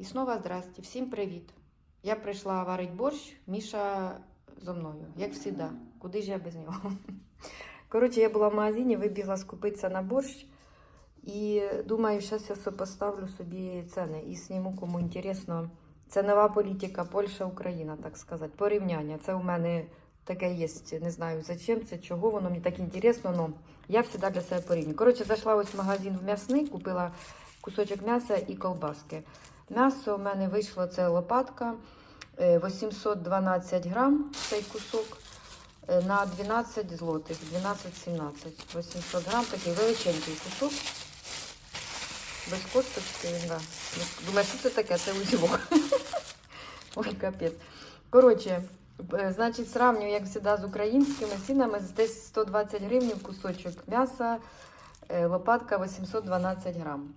І знову здрасте, всім привіт. Я прийшла варити борщ, Міша зо мною, як завжди. Куди ж я без нього? Коротше, я була в магазині, вибігла скупитися на борщ. І думаю, зараз я сопоставлю собі ціни і зніму, кому інтересно. Це політика Польща, Україна, так сказати. Порівняння. Це у мене таке є. Не знаю зачем це, чого воно мені так інтересно, але я завжди для себе порівнюю. Коротше, зайшла ось в магазин в м'ясний, купила кусочок м'яса і колбаски. М'ясо у мене вийшло це лопатка. е, 812 грам цей кусок е, на 12 злотих, 12-17. 800 грам, такий величенький кусок. Без косточки, да. Думаю, що це таке? Це узілок. Ой, капець. Коротше, е, значить, сравнюю, як завжди, з українськими цінами. Десь 120 гривень кусочок м'яса, е, лопатка 812 грам.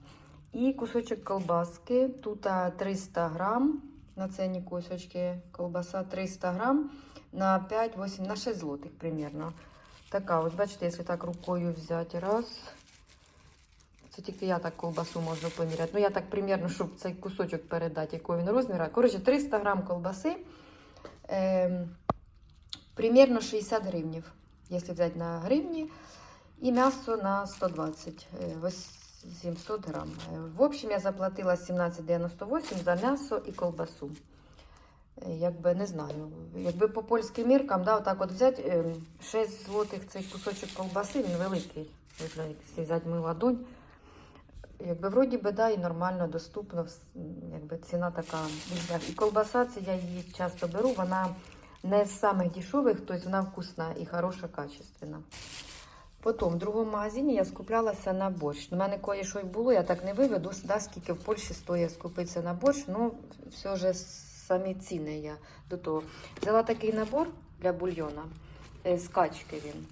І кусочок колбаски. Тут 300 грам. На ціні кусочки колбаса 300 грам на 5-8, на 6 злотих примерно. Така, ось бачите, якщо так рукою взяти, раз. Це тільки я так колбасу можу поміряти. Ну, я так примірно, щоб цей кусочок передати, якого він розміру. Коротше, 300 грам колбаси. Е, примерно 60 гривнів, якщо взяти на гривні. І м'ясо на 120, е, 800 грам. Е, В общем, я заплатила 17,98 за м'ясо і колбасу. Е, Якби не знаю, якби по польським міркам, да, отак от взяти е, 6 злотих цей кусочок колбаси, він великий. Якщо взяти мою ладонь. Якби вроді би, да, і нормально, доступно, якби ціна така. І колбаса, це я її часто беру, вона не з самих дешевих, тобто вона вкусна і хороша, качественна. Потім в другому магазині я скуплялася на борщ. У мене кое-що й було, я так не виведу, да, скільки в Польщі стоїть скупитися на борщ. Ну, все ж самі ціни я до того. Взяла такий набор для бульйона е, з качки він.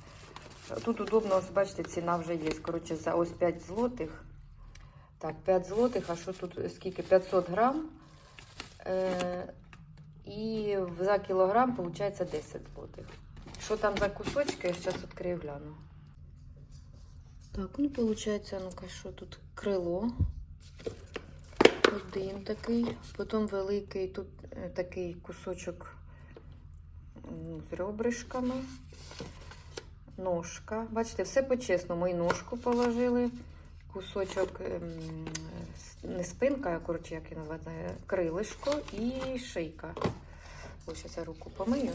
Тут удобно, ось бачите, ціна вже є. Коротше, за ось 5 злотих. Так, 5 злотих, а що тут скільки? 500 грам. Е, і за кілограм виходить 10 злотих. Що там за кусочки, я зараз відкрию гляну. Так, ну виходить, ну-ка, що тут крило. Один такий, потім великий, тут е, такий кусочок м, з ребришками. Ножка. Бачите, все по-чесному. І ножку положили. Кусочок, ем, не спинка, а коротше, як її назвати, крилишко і шийка. Ось я руку помию.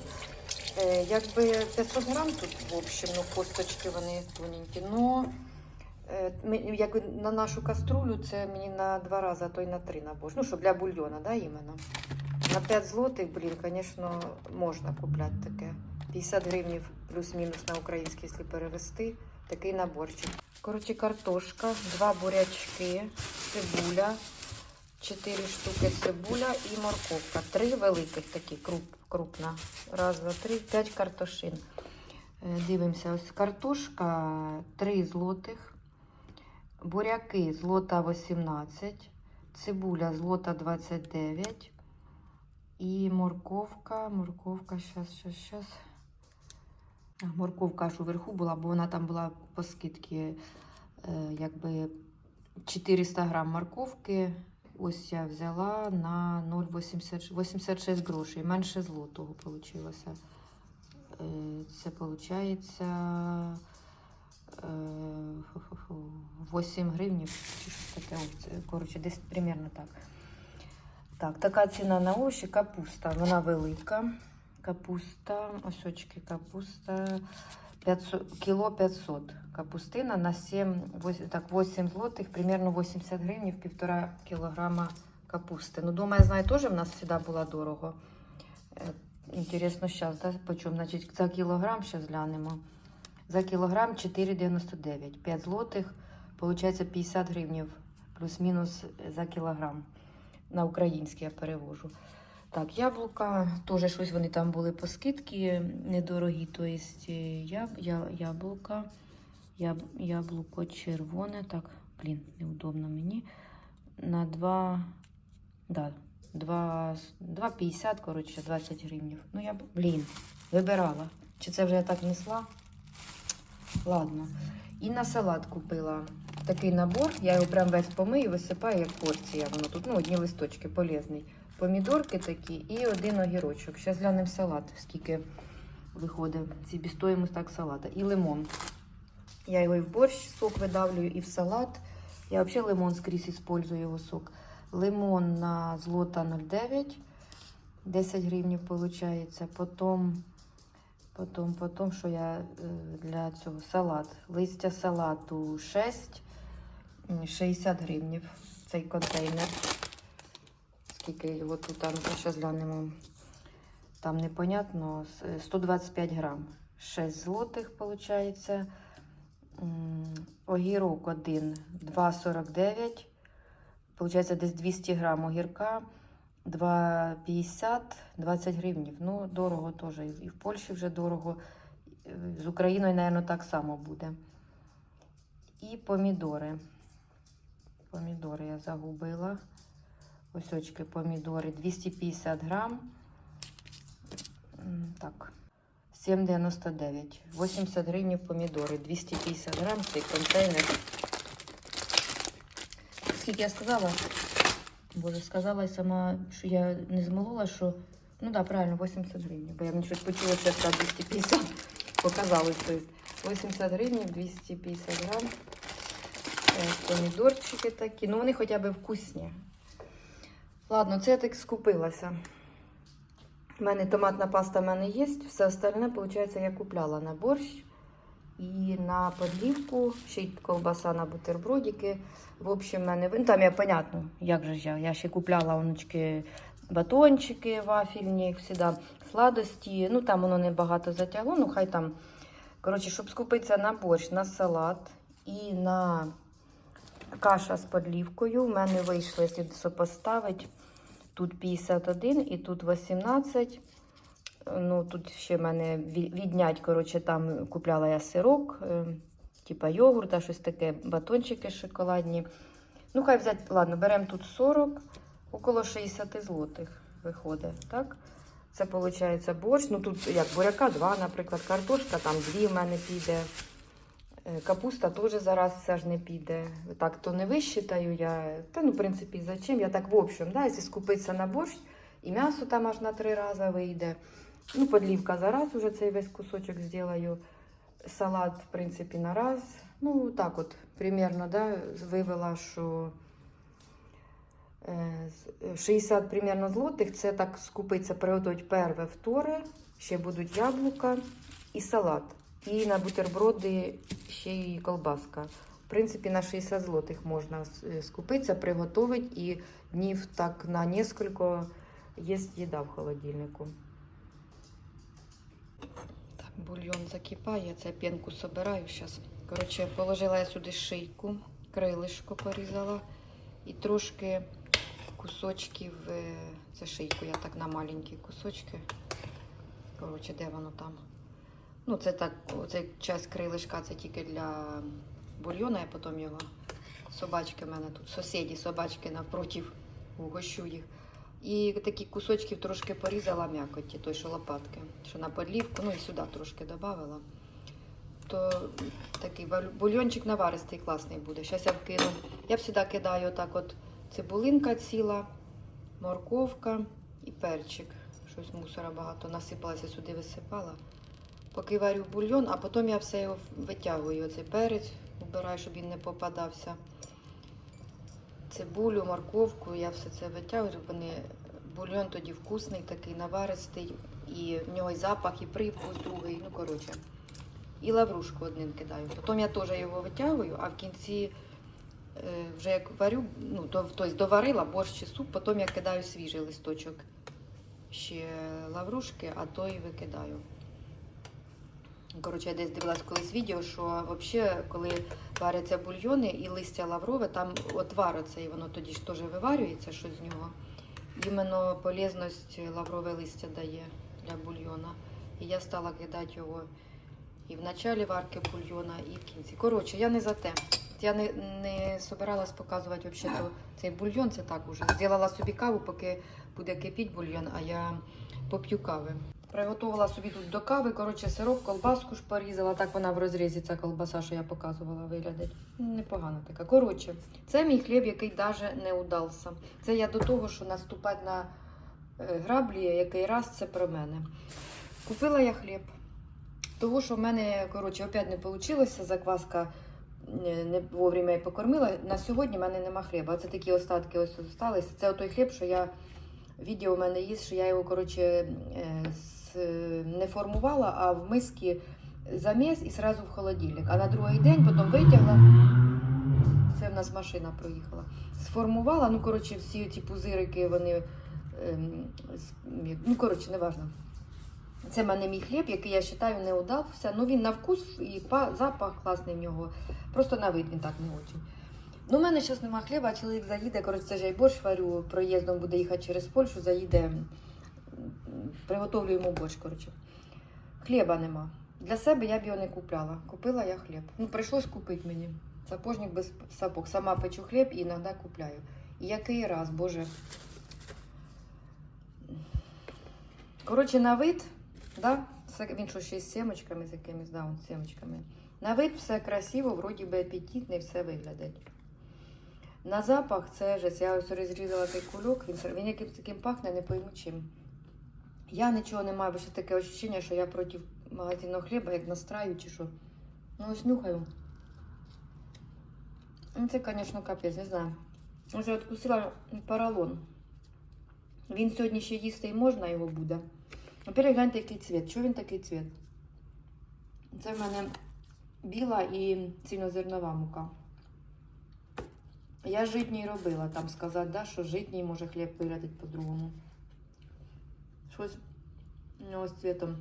Е, якби 500 грам тут, в общем, ну, косточки вони тоненькі. Но е, якби на нашу каструлю це мені на два рази, а то й на три на. Ну, щоб для бульйона, да, іменно. На 5 злотих, блін, звісно, можна купляти таке. 50 гривень плюс-мінус на український, якщо перевести. Такий наборчик. Коротше, картошка, два бурячки, цибуля, 4 штуки цибуля і морковка. Три великих такі, круп, крупна. Раз, два, три, п'ять картошин. Е, Дивимося, ось картошка 3 злотих, буряки злота 18, цибуля злота 29 і морковка, морковка, щас, щас, щас. Морковка аж уверху була, бо вона там була по скидці е, якби 400 грам морковки. Ось я взяла на 0,86 грошей, менше злотого вийшло. Це виходить 8 гривнів чи щось таке. Ось, це, Коротше, десь примерно так. Так, така ціна на овочі, капуста. Вона велика. Капуста, ось очки капуста. 500, кіло 500 капустина на 7, 8, так, 8 злотих, примерно 80 гривень, півтора кілограма капусти. Ну, дома, я знаю, теж в нас завжди було дорого. Інтересно, зараз, да, почому? Значить, за кілограм, зараз глянемо. За кілограм 4,99. 5 злотих, виходить 50 гривень, плюс-мінус за кілограм. На український я перевожу. Так, яблука, теж щось вони там були по скидці, недорогі. Тобто я, я, яблука, яб, яблуко червоне. Так, блін, неудобно мені. На 2, да, 2, 2,50, коротше, 20 гривень. Ну, я, б- блін, вибирала. Чи це вже я так несла? Ладно. І на салат купила такий набор. Я його прям весь помию, висипаю як порція. Воно тут ну, одні листочки полезний. Помідорки такі і один огірочок. Зараз глянемо салат, скільки виходить. Себістоїмость так салата. І лимон. Я його і в борщ сок видавлюю, і в салат. Я взагалі лимон скрізь использую його сок. Лимон на злота 0,9. 10 гривень виходить. Потім, потім, потім, що я е, для цього салат. Листя салату 6, 60 гривень цей контейнер. Скільки його тут, там, зараз глянемо. Там непонятно, 125 грам. 6 злотих, виходить. Огірок один 2,49. Получається десь 200 грам огірка. 2,50, 20 гривнів. Ну, дорого теж. І в- Польщі вже дорого. Е, З Україною, мабуть, так само буде. І помідори. Помідори я загубила. Ось очки помідори 250 грам. Так. 7,99. 80 гривень помідори. 250 грам цей контейнер. Скільки я сказала? Боже, сказала і сама, що я не змолола, що. Ну так, да, правильно, 80 гривень. Бо я мені щось почула, що я сказала 250. Показалось. То есть 80 гривень, 250 грам. Е, Помідорчики такі. Ну, вони хоча б вкусні. Ладно, це я так скупилася. У мене томатна паста в мене є, все остальне, виходить, я купляла на борщ і на подлівку, ще й колбаса на бутербродики. В общем, мене ну, там я понятно, як же я. Я ще купляла онучки батончики вафельні, як завжди, сладості. Ну там воно не багато затягло, ну хай там. Коротше, щоб скупитися на борщ, на салат і на каша з подлівкою. У мене вийшло, якщо сопоставити, тут 51 і тут 18. Ну, тут ще в мене віднять, коротше, там купляла я сирок, е, типа йогурта, щось таке, батончики шоколадні. Ну, хай взяти, ладно, беремо тут 40, около 60 злотих виходить, так? Це виходить борщ. Ну тут як буряка 2, наприклад, картошка, там 2 в мене піде. Е, Капуста теж зараз все ж не піде. Так, то не висчитаю я. Та ну, в принципі, зачем? Я так в общем, да, якщо скупитися на борщ, і м'ясо там аж на три рази вийде. Ну, подлівка за раз уже цей весь кусочок зроблю. Салат, в принципі, на раз. Ну, так от, примерно, да, вивела, що е, 60 примерно злотих. Це так скупиться, приготувати перве, вторе. Ще будуть яблука і салат. І на бутерброди ще й колбаска. В принципі, на 60 злотих можна е, скупитися, приготувати і днів так на несколько є їда в холодильнику. Так, бульйон закипає, це пінку собираю зараз. Коротше, положила я сюди шийку, крилишко порізала і трошки кусочків. е, Це шийку, я так на маленькі кусочки. Коротше, де воно там? Ну, це так, оцей часть крилишка це тільки для бульйона, я потім його. Собачки в мене тут, сусіді, собачки напротив, угощу їх. І такі кусочків трошки порізала м'якоті, той, що лопатки, що на подлівку, ну і сюди трошки додавала. То такий бульйончик наваристий класний буде. Зараз я вкину. Я завжди кидаю так от цибулинка ціла, морковка і перчик. Щось мусора багато насипалася сюди, висипала. Поки варю бульйон, а потім я все його витягую. Оцей перець убираю, щоб він не попадався. Цибулю, морковку, я все це витягую, вони бульйон тоді вкусний, такий наваристий, і в нього і запах, і привкус другий. Ну, коротше. І лаврушку одним кидаю. Потім я теж його витягую, а в кінці, е, вже як варю, ну, то, тобто доварила борщ чи суп, потім я кидаю свіжий листочок ще лаврушки, а то і викидаю. Коротше, я десь дивилась колись відео, що взагалі, коли варяться бульйони і листя лаврове, там отвар оцей, воно тоді ж теж виварюється щось з нього. Іменно полезність лаврове листя дає для бульйона. І я стала кидати його і в началі варки бульйона, і в кінці. Коротше, я не за те. Я не, не собиралась показувати взагалі цей бульйон, це так уже. Зробила собі каву, поки буде кипіти бульйон, а я поп'ю кави. Приготувала собі тут до кави, коротше, сироп, колбаску ж порізала. Так вона в розрізі, ця колбаса, що я показувала, виглядить. Непогана така. Коротше, це мій хліб, який навіть не удався. Це я до того, що наступати на е, граблі, який раз це про мене. Купила я хліб. Того, що в мене, коротше, опять не вийшло, закваска е, не вовремя я покормила. На сьогодні в мене нема хліба. Це такі остатки ось залишилися. Це той хліб, що я відео у мене є, що я його, коротше, е, не формувала, а в миски заміс і одразу в холодильник. А на другий день потім витягла. Це в нас машина проїхала. Сформувала, ну, коротше, всі ці пузирики, вони. ем, ну, коротше, неважно. Це в мене мій хліб, який я вважаю не удався. Ну він на вкус і запах класний в нього. Просто на вид він так не очень. Ну, у мене зараз нема хліба, чоловік заїде. Коротше, це ж я й борщ варю, проїздом буде їхати через Польщу, заїде, приготовлю йому борщ, коротше. Хліба нема. Для себе я б його не купляла. Купила я хліб. Ну, прийшлось купити мені. Сапожник без сапог. Сама печу хліб і іноді купляю. І який раз, боже. Коротше, на вид, да? Він що ще з семечками з якимись, да, з семечками. На вид все красиво, вроді би апетитний, все виглядить. На запах це жесть. Я ось розрізала цей кульок, він, він якимсь таким пахне, не пойму чим. Я нічого не маю, бо ще таке ощущення, що я проти магазинного хліба, як настраю чи що. Ну ось нюхаю. Ну це, звісно, капець, не знаю. Ось я откусила поролон. Він сьогодні ще їсти і можна його буде. Во-первых, гляньте, який цвіт. Чого він такий цвіт? Це в мене біла і цільнозернова мука. Я житній робила, там сказати, да, що житній може хліб виглядить по-другому. Щось у нього з цвітом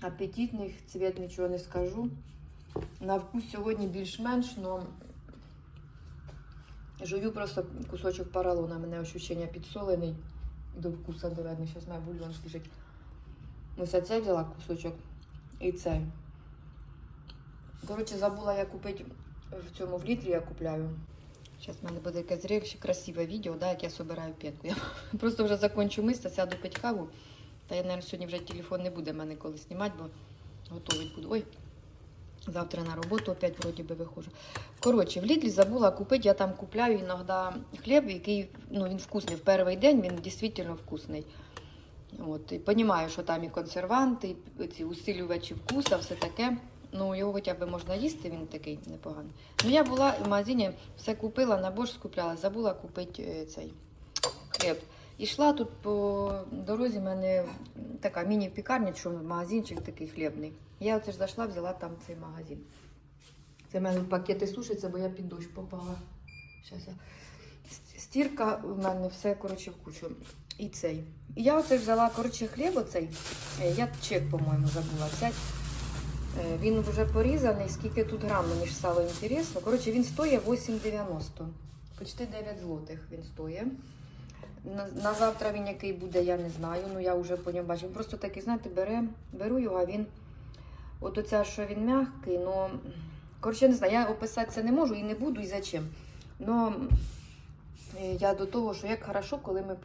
апетитний цвіт, нічого не скажу. На вкус сьогодні більш-менш, але жую просто кусочок поролона. У мене ощущення підсолений до вкуса доведено. Зараз має бульйон збіжить. Ось оце взяла кусочок і цей. Коротше, забула я купити в цьому в літрі я купляю. Зараз в мене буде якесь красиве відео, да, як я собираю п'ятку. Я просто вже закончу мисти, сяду пити каву. Та я, мабуть, сьогодні вже телефон не буде мене коли знімати, бо готовить буду. Ой, завтра на роботу опять вроді би виходжу. Коротше, в Лідлі забула купити, я там купляю іноді хліб, який ну, він вкусний. В перший день він дійсно вкусний. От, і розумію, що там і консерванти, і ці усилювачі вкуса, все таке. Ну, його хоча б можна їсти, він такий непоганий. Ну, я була в магазині, все купила, на борщ скупляла, забула купити е, цей хліб. Ішла тут по дорозі, в мене така міні-пікарня, що магазинчик такий хлібний. Я оце ж зайшла, взяла там цей магазин. Це в мене пакети сушаться, бо я під дощ попала. Щас. Стірка в мене все, коротше, в кучу. І цей. І я оце взяла, коротше, хліб оцей. Е, Я чек, по-моєму, забула взяти. Е, Він вже порізаний, скільки тут грам, мені ж стало інтересно. Коротше, він стоїть 8,90. Почти 9 злотих він стоїть. На, завтра він який буде, я не знаю. Ну я вже по ньому бачу. Просто такий, знаєте, бере, беру його, а він. От оця, що він м'який, ну. Коротше, не знаю, я описати це не можу і не буду, і зачем. Но е, я до того, що як хорошо, коли ми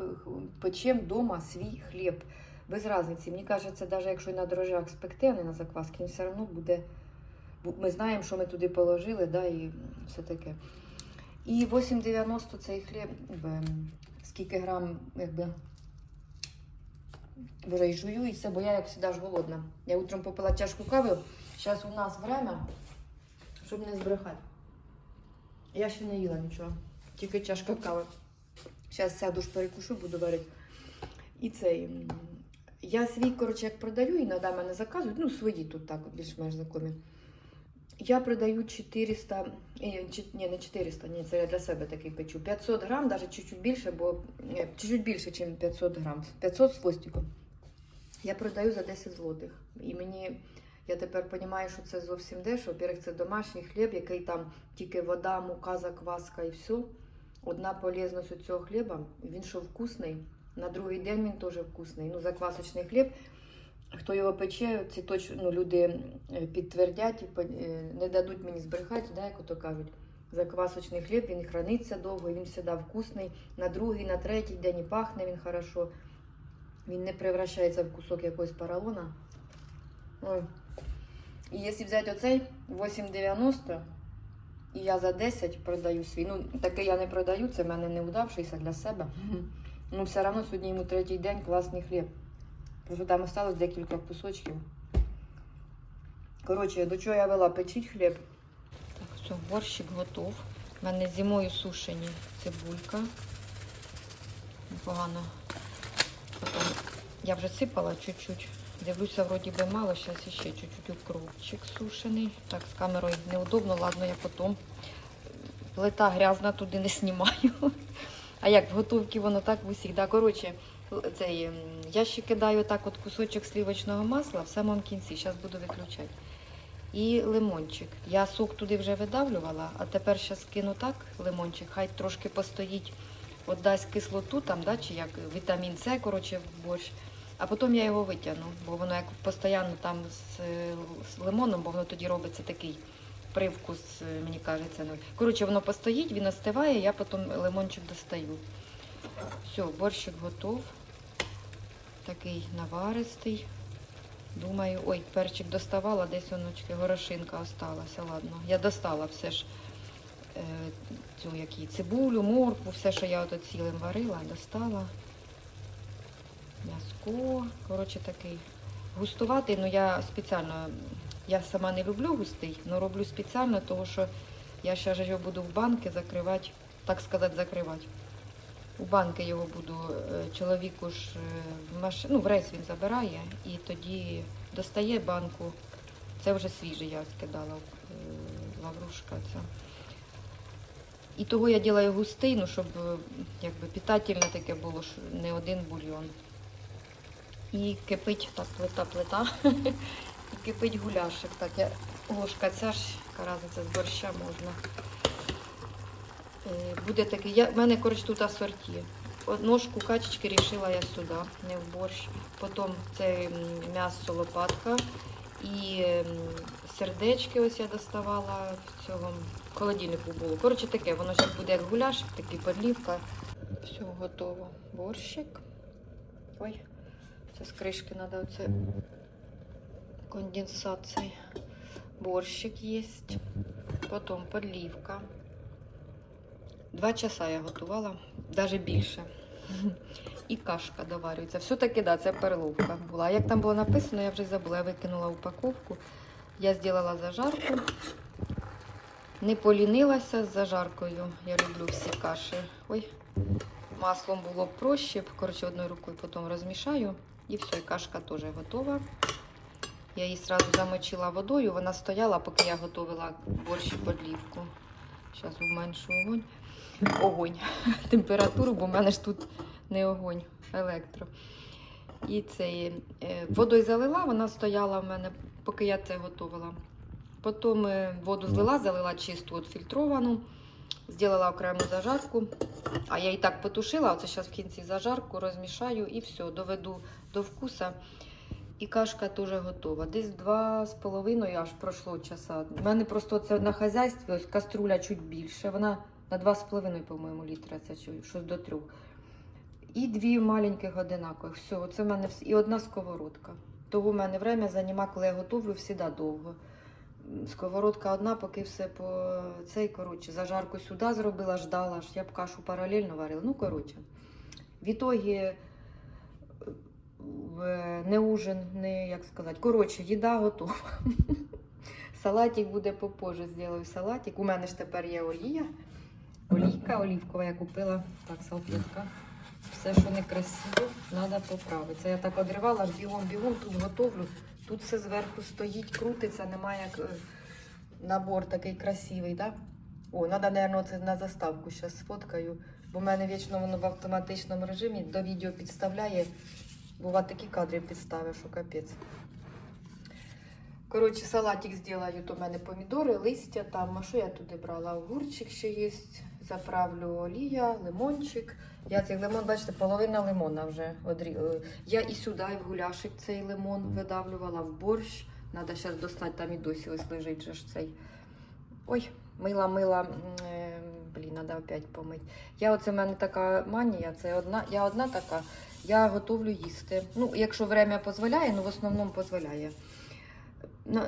печемо вдома свій хліб. Без різниці. Мені кажеться, навіть якщо на дрожжах спекти, а не на закваски, він все одно буде. Ми знаємо, що ми туди положили, да, і все таке. І 8,90 цей хліб, скільки грам, якби. Боже, і жую, і все, бо я, як завжди, ж голодна. Я утром попила чашку кави. Зараз у нас время, щоб не збрехати. Я ще не їла нічого, тільки чашка кави. Зараз сяду ж перекушу, буду варити. І цей. Я свій, коротше, як продаю, іноді мене заказують, ну, свої тут так, більш-менш знайомі. Я продаю 400, е, ні, не 400, ні, це я для себе такий печу. 500 грам, навіть чуть-чуть більше, бо чуть-чуть більше, ніж 500 грам. 500 з хвостиком. Я продаю за 10 злотих. І мені, я тепер розумію, що це зовсім дешево. Во-первых, це домашній хліб, який там тільки вода, мука, закваска і все. Одна полезність у цього хліба, він що вкусний. На другий день він теж вкусний. Ну, заквасочний хліб. Хто його пече, ці точно ну, люди е, підтвердять і е, не дадуть мені збрехати, да, як ото кажуть. Заквасочний хліб, він храниться довго, він завжди вкусний. На другий, на третій день і пахне він хорошо. Він не превращається в кусок якогось поролона. Ой. І якщо взяти оцей 8,90, і я за 10 продаю свій. Ну, такий я не продаю, це в мене не удавшийся для себе. Ну, все одно сьогодні йому третій день класний хліб. Просто там осталось декілька кусочків. Коротше, до чого я вела печіть хліб. Так, все, борщик готов. У мене зимою сушені цибулька. Непогано. Потім я вже сипала чуть-чуть. Дивлюся, вроді би мало, зараз ще чуть-чуть укропчик сушений. Так, з камерою неудобно, ладно, я потім. Плита грязна, туди не знімаю. А як в готовці воно так в усіх. Да? Коротше, цей, я ще кидаю так от кусочок сливочного масла в самому кінці. Зараз буду виключати. І лимончик. Я сок туди вже видавлювала, а тепер зараз кину так лимончик, хай трошки постоїть, от дасть кислоту там, да, чи як вітамін С, коротше, в борщ. А потім я його витягну, бо воно як постійно там з, з лимоном, бо воно тоді робиться такий привкус, е, мені кажеться. Коротше, воно постоїть, він остиває, я потім лимончик достаю. Все, борщик готов. Такий наваристий. Думаю, ой, перчик доставала, десь оночки, горошинка осталася. Ладно, я достала все ж е, цю які, цибулю, моркву, все, що я ото цілим варила, достала. М'язко, коротше такий густуватий, ну я спеціально, я сама не люблю густий, але роблю спеціально, тому що я ще ж його буду в банки закривати, так сказати, закривати. У банки його буду, е, чоловіку ж е, в маш... ну, в рейс він забирає і тоді достає банку. Це вже свіжий я скидала е, лаврушка ця. І того я ділаю густий, ну, щоб якби питательне таке було, що не один бульйон. І кипить так, плита, плита. І кипить гуляшик. Так, я ложка ця ж, разниця з борща можна. Е, Буде такий. Я, в мене, коротше, тут асорті. Ножку качечки рішила я сюди, не в борщ. Потім це м'ясо лопатка. І сердечки ось я доставала в цьому холодильнику було. Коротше таке, воно зараз буде як гуляш, такий подлівка. Все готово. Борщик. Ой, це з кришки треба оце конденсат цей. Борщик є. Потім подлівка. Два часа я готувала, навіть більше. І кашка доварюється. Все-таки, да, це перловка була. Як там було написано, я вже забула. Я викинула упаковку. Я зробила зажарку. Не полінилася з зажаркою. Я люблю всі каші. Ой, маслом було проще. Коротше, одною рукою потім розмішаю. І все, і кашка теж готова. Я її одразу замочила водою. Вона стояла, поки я готувала борщ подлівку. Зараз уменшу огонь. Огонь. Температуру, бо в мене ж тут не огонь, електро. І цей е, водою залила, вона стояла в мене, поки я це готувала. Потім е, воду злила, залила чисту от фільтровану, зробила окрему зажарку. А я і так потушила, оце зараз в кінці зажарку розмішаю і все, доведу до вкуса. І кашка теж готова. Десь два з половиною аж пройшло часа. У мене просто це на хазяйстві, ось каструля чуть більше. Вона на два з половиною, по-моєму, літра, це щось до трьох. І дві маленьких одинакових. Все, оце в мене і одна сковородка. Того в мене время займа, коли я готовлю, завжди довго. Сковородка одна, поки все по цей, коротше, зажарку сюди зробила, ждала, ж я б кашу паралельно варила. Ну, коротше. В ітогі не ужин, не як сказати. Коротше, їда готова. Салатик буде попозже. Зроблю салатик. У мене ж тепер є олія. Олійка олівкова я купила. Так, салфетка. Все, що не красиво, треба поправити. Це я так одривала, бігом-бігом тут готовлю. Тут все зверху стоїть, крутиться, немає як е, набор такий красивий, так? О, треба, мабуть, це на заставку зараз сфоткаю. Бо в мене вічно воно в автоматичному режимі до відео підставляє. Бува такі кадри підставив, що капець. Коротше, салатик зроблю, то в мене помідори, листя там. А що я туди брала? Огурчик ще є. Заправлю олія, лимончик. Я цей лимон, бачите, половина лимона вже одрі... е, Я і сюди, і в гуляшик цей лимон видавлювала, в борщ. Треба зараз достати, там і досі ось лежить же ж цей. Ой, мила, мила е, блін, треба опять помити. Я оце в мене така манія, це одна, я одна така, я готовлю їсти. Ну, якщо время дозволяє, ну в основному дозволяє.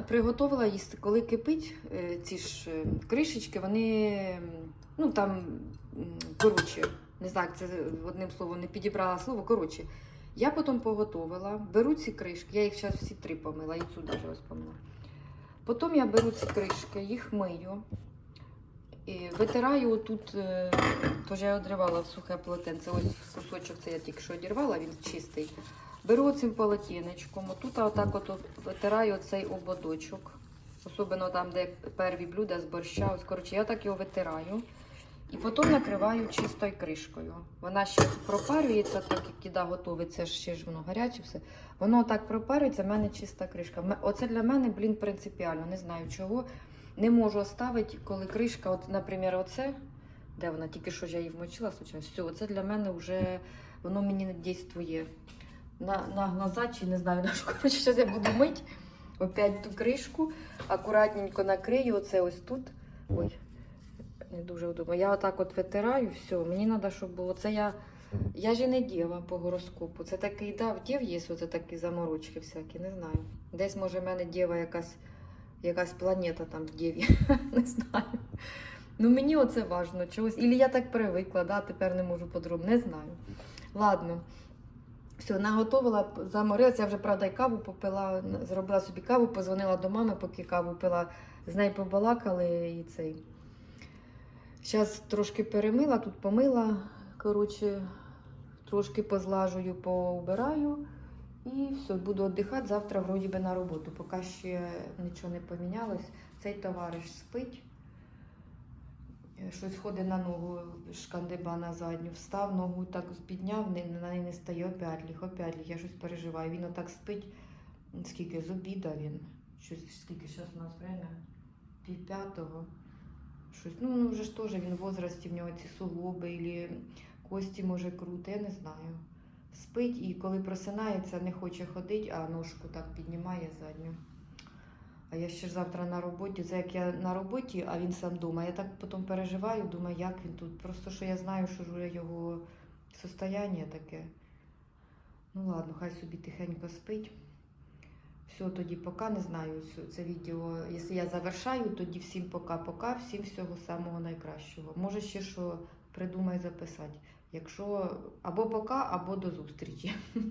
Приготувала їсти, коли кипить е, ці ж е, кришечки, вони ну там коротше, не знаю, це одним словом не підібрала слово. Коротше, я потім поготовила, беру ці кришки, я їх зараз всі три помила, і цю навіть ось помила. Потім я беру ці кришки, їх мию. Витираю тут, е, теж я одривала в сухе полотенце. Ось кусочок це я тільки що одірвала, він чистий. Беру цим полотенечком, тут отак от витираю цей ободочок. Особливо там, де перві блюда з борща. Ось, коротше, я так його витираю. І потім накриваю чистою кришкою. Вона ще пропарюється, так як їда готовиться, ще ж воно гаряче все. Воно так пропарюється, в мене чиста кришка. Оце для мене, блін, принципіально. Не знаю чого. Не можу оставити, коли кришка, от, наприклад, оце, де вона, тільки що я її вмочила, случайно. Все, це для мене вже воно мені не дійствує на, на глаза, чи не знаю на що. Коротше, я буду мити опять ту кришку, акуратненько накрию, оце ось тут. Ой, не дуже удобно. Я отак от витираю, все, мені треба, щоб було. Це я. Я ж і не діва по гороскопу. Це такий дав, дів є, оце такі заморочки всякі, не знаю. Десь, може, в мене діва якась, якась планета там в діві. не знаю. Ну мені оце важно чогось. Ілі я так привикла, да, тепер не можу подробно, не знаю. Ладно. Все, наготовила, заморилася, я вже, правда, і каву попила, зробила собі каву, позвонила до мами, поки каву пила, з нею побалакали і цей. Зараз трошки перемила, тут помила, коротше, трошки позлажую, поубираю. І все, буду віддихати. Завтра вроді би на роботу. Поки ще нічого не помінялось. Цей товариш спить. Е, Щось ходить на ногу, шкандиба на задню, встав, ногу так підняв, на неї не стає, опять ліг, опять. Я щось переживаю. Він отак спить, скільки з обіда він. Щось, скільки зараз у нас время? Пів п'ятого. Щось, ну, ну вже ж теж він в возрасті, в нього ці суглоби, і кості може крути, я не знаю. Спить і коли просинається, не хоче ходити, а ножку так піднімає задню. А я ще завтра на роботі. Це як я на роботі, а він сам вдома. Я так потім переживаю, думаю, як він тут. Просто що я знаю, що його состояння таке. Ну ладно, хай собі тихенько спить. Все, тоді пока не знаю. Це відео. Якщо я завершаю, тоді всім пока-пока, всім всього самого найкращого. Може ще що придумай записати. Якщо або пока, або до зустрічі.